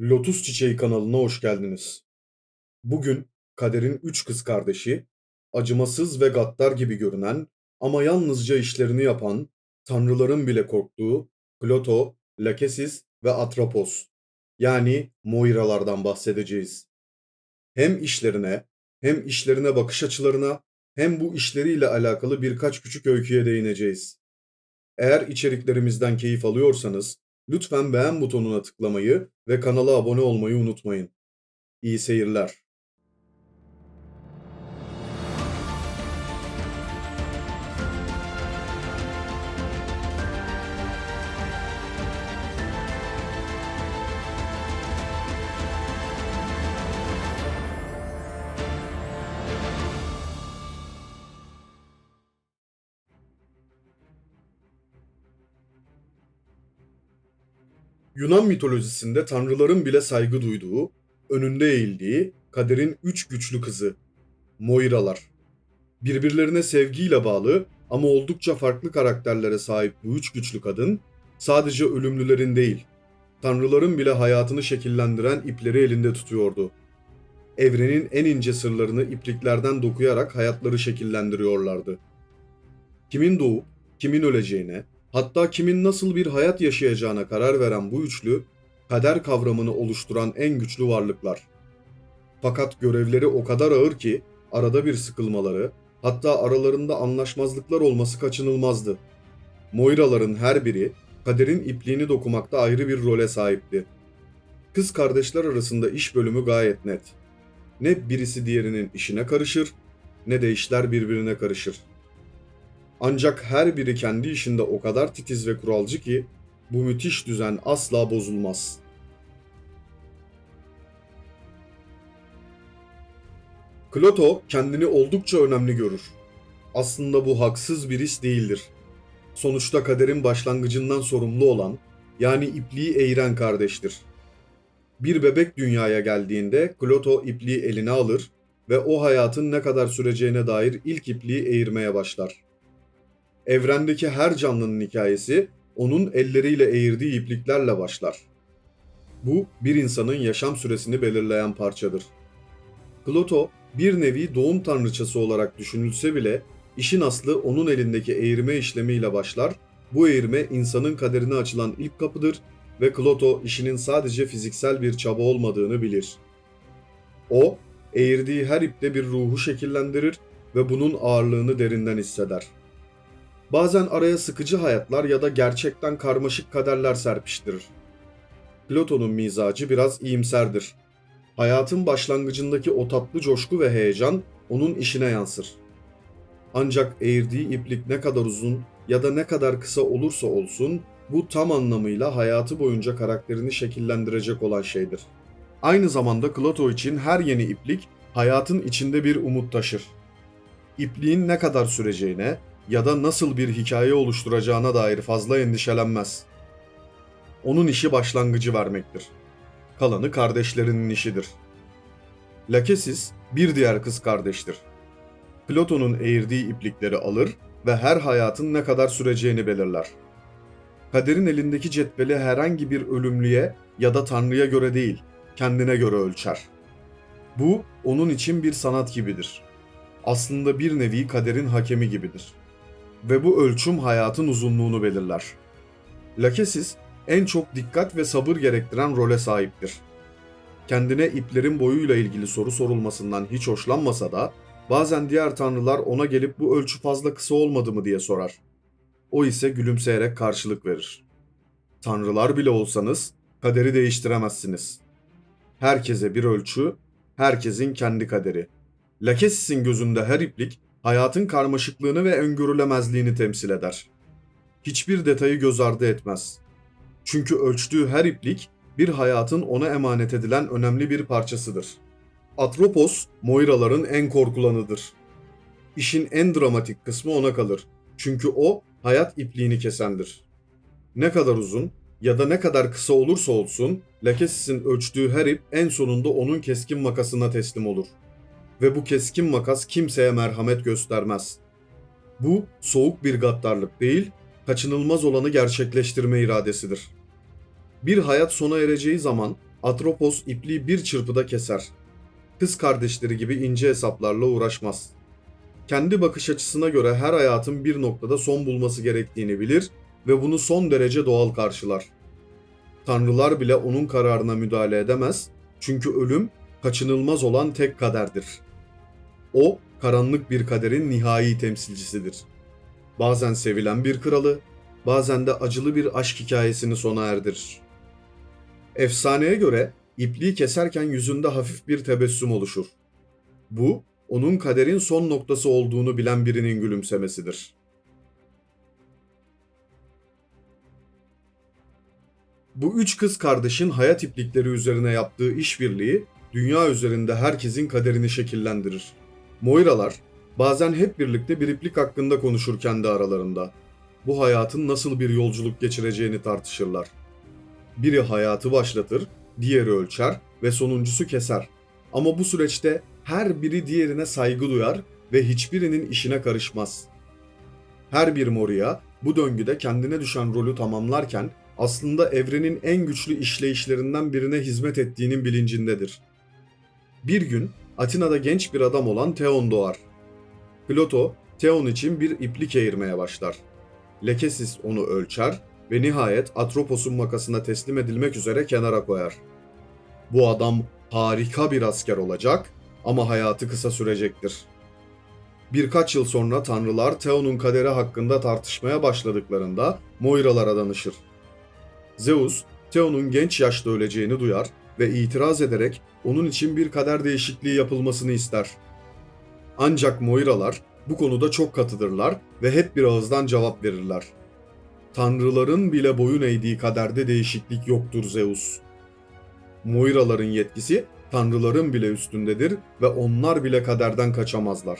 Lotus Çiçeği kanalına hoş geldiniz. Bugün Kader'in üç kız kardeşi, acımasız ve gaddar gibi görünen ama yalnızca işlerini yapan, tanrıların bile korktuğu Kloto, Lakesis ve Atropos yani Moiralardan bahsedeceğiz. Hem işlerine, hem işlerine bakış açılarına, hem bu işleriyle alakalı birkaç küçük öyküye değineceğiz. Eğer içeriklerimizden keyif alıyorsanız lütfen beğen butonuna tıklamayı ve kanala abone olmayı unutmayın. İyi seyirler. Yunan mitolojisinde tanrıların bile saygı duyduğu, önünde eğildiği kaderin üç güçlü kızı, Moiralar. Birbirlerine sevgiyle bağlı ama oldukça farklı karakterlere sahip bu üç güçlü kadın, sadece ölümlülerin değil, tanrıların bile hayatını şekillendiren ipleri elinde tutuyordu. Evrenin en ince sırlarını ipliklerden dokuyarak hayatları şekillendiriyorlardı. Kimin doğup, kimin öleceğine, hatta kimin nasıl bir hayat yaşayacağına karar veren bu üçlü, kader kavramını oluşturan en güçlü varlıklar. Fakat görevleri o kadar ağır ki arada bir sıkılmaları, hatta aralarında anlaşmazlıklar olması kaçınılmazdı. Moiraların her biri kaderin ipliğini dokumakta ayrı bir role sahipti. Kız kardeşler arasında iş bölümü gayet net. Ne birisi diğerinin işine karışır, ne de işler birbirine karışır. Ancak her biri kendi işinde o kadar titiz ve kuralcı ki bu müthiş düzen asla bozulmaz. Kloto kendini oldukça önemli görür. Aslında bu haksız bir his değildir. Sonuçta kaderin başlangıcından sorumlu olan, yani ipliği eğiren kardeştir. Bir bebek dünyaya geldiğinde Kloto ipliği eline alır ve o hayatın ne kadar süreceğine dair ilk ipliği eğirmeye başlar. Evrendeki her canlının hikayesi onun elleriyle eğirdiği ipliklerle başlar. Bu bir insanın yaşam süresini belirleyen parçadır. Kloto bir nevi doğum tanrıçası olarak düşünülse bile işin aslı onun elindeki eğirme işlemiyle başlar. Bu eğirme insanın kaderine açılan ilk kapıdır ve Kloto işinin sadece fiziksel bir çaba olmadığını bilir. O, eğirdiği her ipte bir ruhu şekillendirir ve bunun ağırlığını derinden hisseder. Bazen araya sıkıcı hayatlar ya da gerçekten karmaşık kaderler serpiştirir. Platon'un mizacı biraz iyimserdir. Hayatın başlangıcındaki o tatlı coşku ve heyecan onun işine yansır. Ancak eğirdiği iplik ne kadar uzun ya da ne kadar kısa olursa olsun bu tam anlamıyla hayatı boyunca karakterini şekillendirecek olan şeydir. Aynı zamanda Kloto için her yeni iplik hayatın içinde bir umut taşır. İpliğin ne kadar süreceğine ya da nasıl bir hikaye oluşturacağına dair fazla endişelenmez. Onun işi başlangıcı vermektir. Kalanı kardeşlerinin işidir. Lakesis bir diğer kız kardeştir. Platon'un eğirdiği iplikleri alır ve her hayatın ne kadar süreceğini belirler. Kaderin elindeki cetveli herhangi bir ölümlüye ya da tanrıya göre değil, kendine göre ölçer. Bu onun için bir sanat gibidir. Aslında bir nevi kaderin hakemi gibidir. Ve bu ölçüm hayatın uzunluğunu belirler. Lakesis en çok dikkat ve sabır gerektiren role sahiptir. Kendine iplerin boyuyla ilgili soru sorulmasından hiç hoşlanmasa da bazen diğer tanrılar ona gelip bu ölçü fazla kısa olmadı mı diye sorar. O ise gülümseyerek karşılık verir. Tanrılar bile olsanız kaderi değiştiremezsiniz. Herkese bir ölçü, herkesin kendi kaderi. Lakesis'in gözünde her iplik hayatın karmaşıklığını ve öngörülemezliğini temsil eder. Hiçbir detayı göz ardı etmez. Çünkü ölçtüğü her iplik bir hayatın ona emanet edilen önemli bir parçasıdır. Atropos, Moiraların en korkulanıdır. İşin en dramatik kısmı ona kalır. Çünkü o hayat ipliğini kesendir. Ne kadar uzun ya da ne kadar kısa olursa olsun Lakesis'in ölçtüğü her ip en sonunda onun keskin makasına teslim olur. Ve bu keskin makas kimseye merhamet göstermez. Bu soğuk bir gaddarlık değil, kaçınılmaz olanı gerçekleştirme iradesidir. Bir hayat sona ereceği zaman Atropos ipliği bir çırpıda keser. Kız kardeşleri gibi ince hesaplarla uğraşmaz. Kendi bakış açısına göre her hayatın bir noktada son bulması gerektiğini bilir ve bunu son derece doğal karşılar. Tanrılar bile onun kararına müdahale edemez çünkü ölüm kaçınılmaz olan tek kaderdir. O, karanlık bir kaderin nihai temsilcisidir. Bazen sevilen bir kralı, bazen de acılı bir aşk hikayesini sona erdirir. Efsaneye göre ipliği keserken yüzünde hafif bir tebessüm oluşur. Bu, onun kaderin son noktası olduğunu bilen birinin gülümsemesidir. Bu üç kız kardeşin hayat iplikleri üzerine yaptığı işbirliği dünya üzerinde herkesin kaderini şekillendirir. Moiralar bazen hep birlikte bir iplik hakkında konuşur kendi aralarında. Bu hayatın nasıl bir yolculuk geçireceğini tartışırlar. Biri hayatı başlatır, diğeri ölçer ve sonuncusu keser. Ama bu süreçte her biri diğerine saygı duyar ve hiçbirinin işine karışmaz. Her bir Moria bu döngüde kendine düşen rolü tamamlarken aslında evrenin en güçlü işleyişlerinden birine hizmet ettiğinin bilincindedir. Bir gün Atina'da genç bir adam olan Theon doğar. Plato, Theon için bir iplik eğirmeye başlar. Lekesis onu ölçer ve nihayet Atropos'un makasına teslim edilmek üzere kenara koyar. Bu adam harika bir asker olacak ama hayatı kısa sürecektir. Birkaç yıl sonra tanrılar Theon'un kaderi hakkında tartışmaya başladıklarında Moiralara danışır. Zeus, Theon'un genç yaşta öleceğini duyar ve itiraz ederek onun için bir kader değişikliği yapılmasını ister. Ancak Moiralar bu konuda çok katıdırlar ve hep bir ağızdan cevap verirler. Tanrıların bile boyun eğdiği kaderde değişiklik yoktur Zeus. Moiraların yetkisi tanrıların bile üstündedir ve onlar bile kaderden kaçamazlar.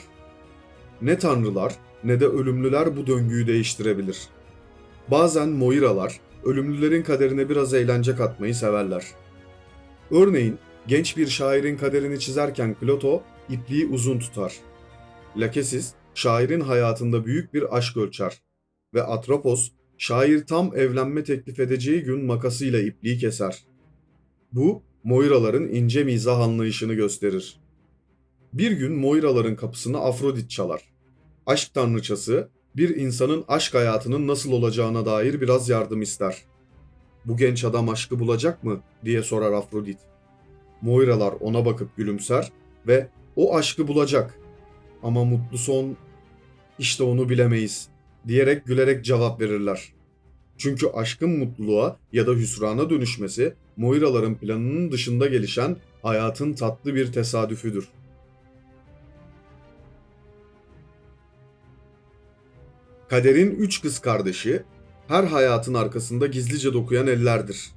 Ne tanrılar ne de ölümlüler bu döngüyü değiştirebilir. Bazen Moiralar ölümlülerin kaderine biraz eğlence katmayı severler. Örneğin genç bir şairin kaderini çizerken Plato ipliği uzun tutar. Lakesis şairin hayatında büyük bir aşk ölçer ve Atropos şair tam evlenme teklif edeceği gün makasıyla ipliği keser. Bu Moiraların ince mizah anlayışını gösterir. Bir gün Moiraların kapısını Afrodit çalar. Aşk tanrıçası bir insanın aşk hayatının nasıl olacağına dair biraz yardım ister. Bu genç adam aşkı bulacak mı diye sorar Afrodit. Moiralar ona bakıp gülümser ve o aşkı bulacak. Ama mutlu son işte onu bilemeyiz diyerek gülerek cevap verirler. Çünkü aşkın mutluluğa ya da hüsrana dönüşmesi Moiraların planının dışında gelişen hayatın tatlı bir tesadüfüdür. Kaderin üç kız kardeşi her hayatın arkasında gizlice dokuyan ellerdir.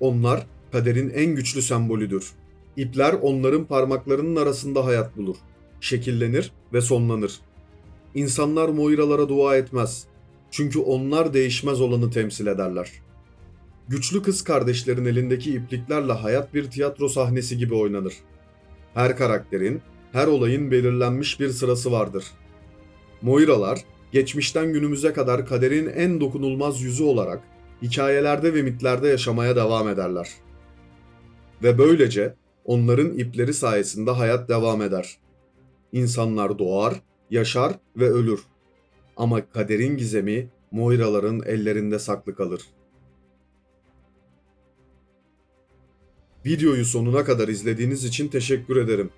Onlar kaderin en güçlü sembolüdür. İpler onların parmaklarının arasında hayat bulur, şekillenir ve sonlanır. İnsanlar Moiralara dua etmez. Çünkü onlar değişmez olanı temsil ederler. Güçlü kız kardeşlerin elindeki ipliklerle hayat bir tiyatro sahnesi gibi oynanır. Her karakterin, her olayın belirlenmiş bir sırası vardır. Moiralar, geçmişten günümüze kadar kaderin en dokunulmaz yüzü olarak hikayelerde ve mitlerde yaşamaya devam ederler. Ve böylece onların ipleri sayesinde hayat devam eder. İnsanlar doğar, yaşar ve ölür. Ama kaderin gizemi Moiraların ellerinde saklı kalır. Videoyu sonuna kadar izlediğiniz için teşekkür ederim.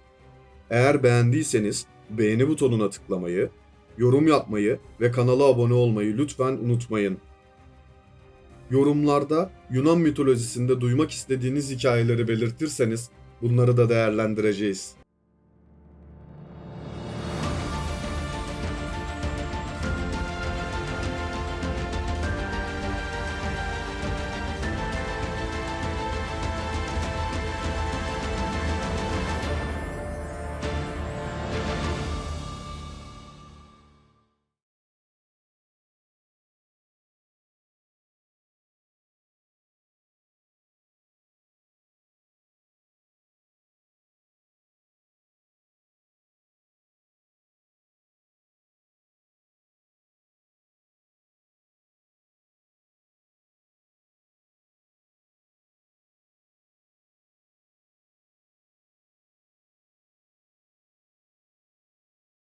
Eğer beğendiyseniz beğeni butonuna tıklamayı, yorum yapmayı ve kanala abone olmayı lütfen unutmayın. Yorumlarda Yunan mitolojisinde duymak istediğiniz hikayeleri belirtirseniz bunları da değerlendireceğiz.